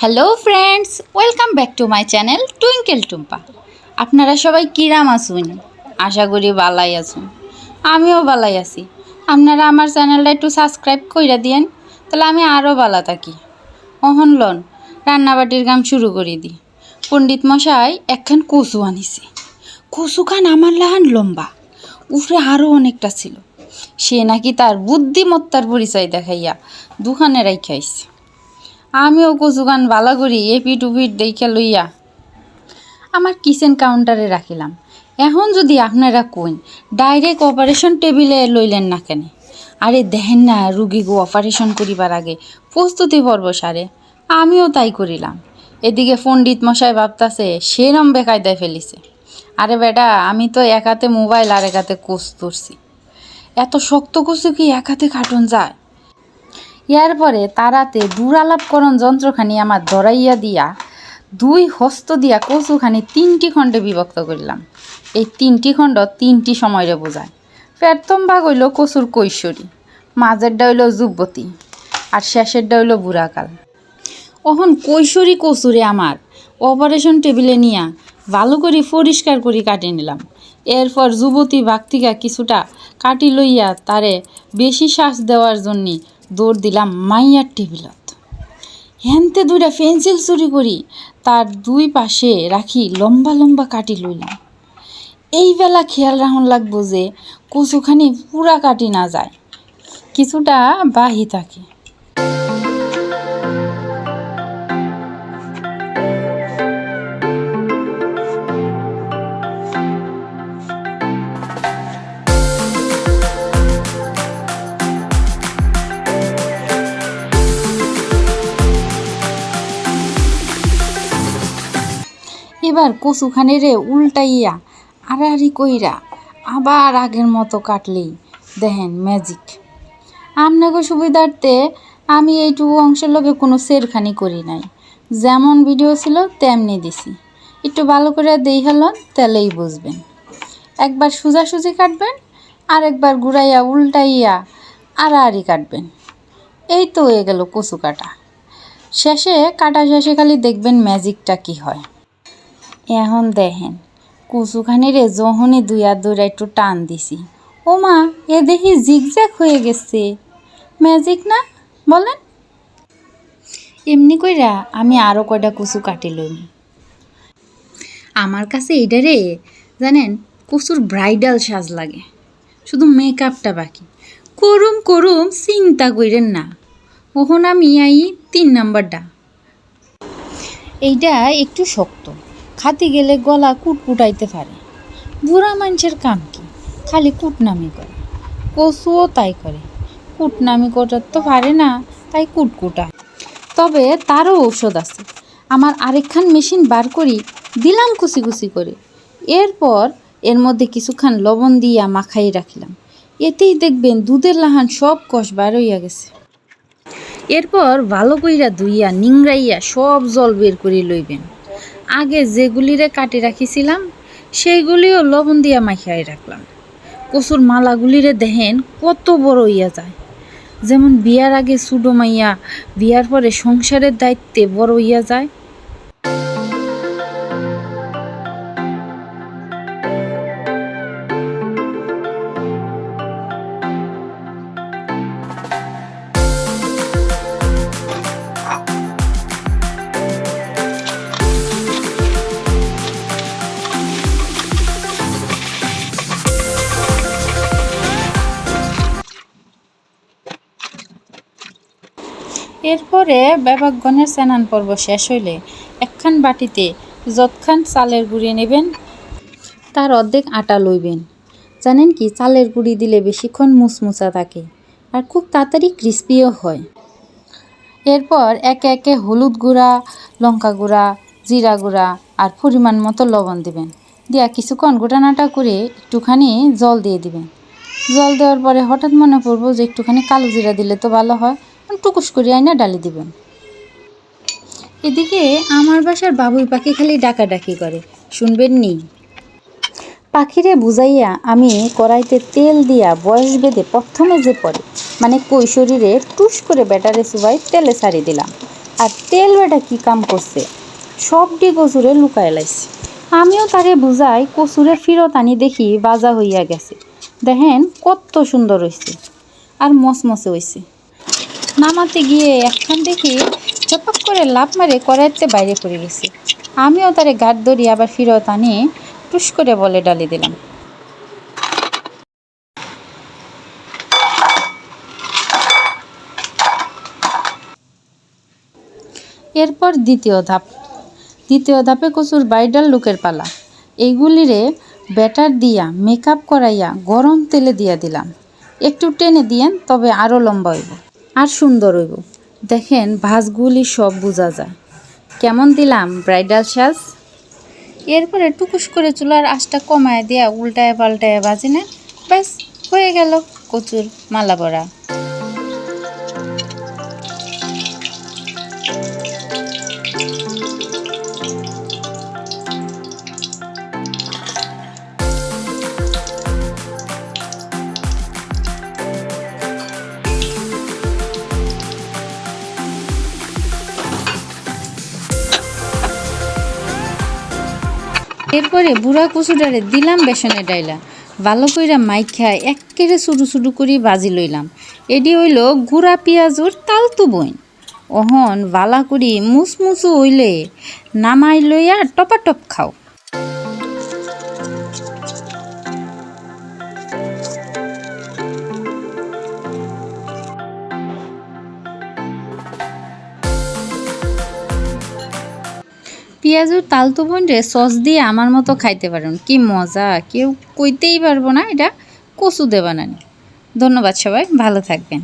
Hello friends welcome back to my channel Twinkle Tumpa আপনারা সবাই কিরাম আসুন আশা করি বালাই আসুন আমিও বালাই আছি। আপনারা আমার চ্যানেলটা একটু সাবস্ক্রাইব কইরা দিয়েন, তাহলে আমি আরও বালা থাকি। অহন লন, রান্নাবাটির গাম শুরু করে দিই পণ্ডিত মশাই একখান কচু আনিছে। কচু খান আমার লাহান লম্বা। উফরে আরও অনেকটা ছিল। সে নাকি তার বুদ্ধিমত্তার পরিচয় দেখাইয়া দুখানে রাইখাইছে আমিও কচুগান বালা করি এপিট উপিট দেখে লইয়া। আমার কিচেন কাউন্টারে রাখিলাম। এখন যদি আপনারা কইন, ডাইরেক্ট অপারেশন টেবিলে লইলেন না কেন? আরে দেখেন না রুগীকে অপারেশন করিবার আগে প্রস্তুতি পর্ব সারে। আমিও তাই করিলাম। এদিকে পণ্ডিত মশাই ভাবতাছে, সেরম বেকায়দায় ফেলিছে। আরে বেটা, আমি তো এক হাতে মোবাইল আর এক হাতে কোচ ধরছি। এত শক্ত কচু কি এক হাতে কাটন যায়? ইয়ার পরে তারাতে দুরালাপকরণ যন্ত্রখানি আমার ধরাইয়া দিয়া দুই হস্ত দিয়া কচুখানি তিনটি খণ্ডে বিভক্ত করিলাম। এই তিনটি খণ্ড তিনটি সময়রে বোঝায়। প্রথম ভাগ হইল কচুর কৈশোরী, মাঝেরটা হইল যুবতী আর শেষেরটা হইল বুড়াকাল। অহন কৈশোরী কচুরে আমার অপারেশন টেবিলে নিয়া ভালো করে পরিষ্কার করে কাটি নিলাম। এরপর যুবতী থেকে কিছুটা কাটি লইয়া তারে বেশি শ্বাস দেওয়ার জন্যে দৌড় দিলাম মাইয়ার টেবিলত। হেনতে দুইটা পেন্সিল চুরি করি, তার দুই পাশে রাখি লম্বা লম্বা কাটি লইলাম। এই বেলা খেয়াল রাখুন লাগবো যে, কচুখানি পুরা কাটি না যায়, কিছুটা বাহি থাকে। এবার কচুখানি রে উল্টাইয়া আড়াআড়ি কইরা আবার আগের মতো কাটলেই, দেখেন ম্যাজিক আপনাকে সুবিধার্থে আমি এইটুকু অংশের লোকে কোনো সেরখানি করি নাই। যেমন ভিডিও ছিল, তেমনি দিছি। একটু ভালো করে দেই হলন, তাহলেই বুঝবেন। একবার সোজাসুজি কাটবেন আর একবার ঘুরাইয়া উল্টাইয়া আড়াআড়ি কাটবেন। এই তো হয়ে গেল কচু কাটা। শেষে কাটা শেষে খালি দেখবেন ম্যাজিকটা কি হয়। এখন দেখেন কচুখানি রে যখনই আর দুইরা একটু টান দিছি। ও মা, এ দেখি জিগজ্যাগ হয়ে গেছে। ম্যাজিক না? বলেন। এমনি কইরা আমি আরও কয়টা কচু কাটি আমার কাছে এইটা রে, জানেন, কচুর ব্রাইডাল সাজ লাগে। শুধু মেকআপটা বাকি। করুম করুম, চিন্তা কইরেন না। ওখন আমি আই তিন নাম্বারটা। এইটা একটু শক্ত। খাতে গেলে গলা কুটকুটাইতে পারে। বুড়া মানুষের কাম কি? খালি কুটনামি করে। কচুও তাই করে। কুটনামি করার তো পারে না, তাই কুটকুটা তবে তারও ঔষধ আছে। আমার আরেকখান মেশিন বার করি, দিলাম কুচি কুচি করে। এরপর এর মধ্যে কিছুক্ষণ লবণ দিয়া মাখাই রাখিলাম। এতেই দেখবেন দুধের লাহান সব কষ বার হইয়া গেছে। এরপর ভালো কইরা ধুইয়া, নিংড়াইয়া সব জল বের করে লইবেন। আগে যেগুলিরে কাটি রাখিছিলাম, সেইগুলিও লবণ দিয়া মাখিয়াই রাখলাম। কচুর মালাগুলিরে দেখেন কত বড় হইয়া যায়। যেমন বিয়ার আগে সুডো মাইয়া, বিয়ার পরে সংসারের দায়িত্বে বড় হইয়া যায়। এরপরে ব্যাপকগণের স্নান পর্ব শেষ হইলে একখান বাটিতে যতখান চালের গুঁড়ি নেবেন, তার অর্ধেক আটা লইবেন। জানেন কি, চালের গুঁড়ি দিলে বেশিক্ষণ মুচমুচা থাকে আর খুব তাড়াতাড়ি ক্রিস্পিও হয়। এরপর একে একে হলুদ গুঁড়া, লঙ্কা গুঁড়া, জিরা গুঁড়া আর পরিমাণ মতো লবণ দেবেন। দিয়া কিছুক্ষণ গোটানাটা করে একটুখানি জল দিয়ে দিবেন। জল দেওয়ার পরে হঠাৎ মনে পড়ব যে একটুখানি কালো জিরা দিলে তো ভালো হয়। টুকুস করে আইনা ডালি দিবেন। এদিকে আমার বাসার বাবুই পাখি খালি ডাকাডাকি করে, শুনবেন নি? পাখিরে বুঝাইয়া আমি কড়াইতে তেল দিয়া বয়স বেঁধে প্রথমে যে পড়ে মানে কৈশরীরে টুস করে ব্যাটারে চুবাই তেলে ছাড়ি দিলাম। আর তেল বেটা কি কাম করছে? সবটি কচুরে লুকায় লাইছে। আমিও তারে বুঝাই কচুরে ফিরত আনি দেখি বাজা হইয়া গেছে। দেখেন কত সুন্দর হইছে। আর মসমসে হইছে। নামাতে গিয়ে একখান দেখি চপাক করে লাভ মারে কড়াইতে বাইরে পড়ে গেছে। আমিও তারে গাট ধরি আবার ফিরত আনি, টুস করে বলে ডালি দিলাম। এরপর দ্বিতীয় ধাপ। দ্বিতীয় ধাপে কচুর বাইডাল লুকের পালা। এইগুলিরে ব্যাটার দিয়া, মেকআপ করাইয়া গরম তেলে দিয়া দিলাম। একটু টেনে দিয়েন, তবে আরও লম্বা হইব। আর সুন্দর হইব। দেখেন ভাজগুলি সব বোঝা যায়। কেমন দিলাম ব্রাইডাল সাজ? এরপরে টুকুস করে চুলার আশটা কমায় দিয়া উল্টায় পাল্টায় বাজি না ব্যাস, হয়ে গেল কচুর মালা বড়া। এরপরে বুড়া কচুডারে দিলাম বেসনে ডাইলা। ভালো কইরা মাইখা একেরে শুরু শুরু করি বাজি লইলাম। এডি হইল গুড়া পেঁয়াজুর তালতু বইন। অহন ভালা করি মুসমুসু হইলে নামাই লইয়া টপাটপ খাও। পেঁয়াজুর তালতু রে সস দিয়ে আমার মতো খাইতে পারেন। কি মজা! কেউ কইতেই পারব না, এটা কচু দেবানানি। ধন্যবাদ সবাই, ভালো থাকবেন।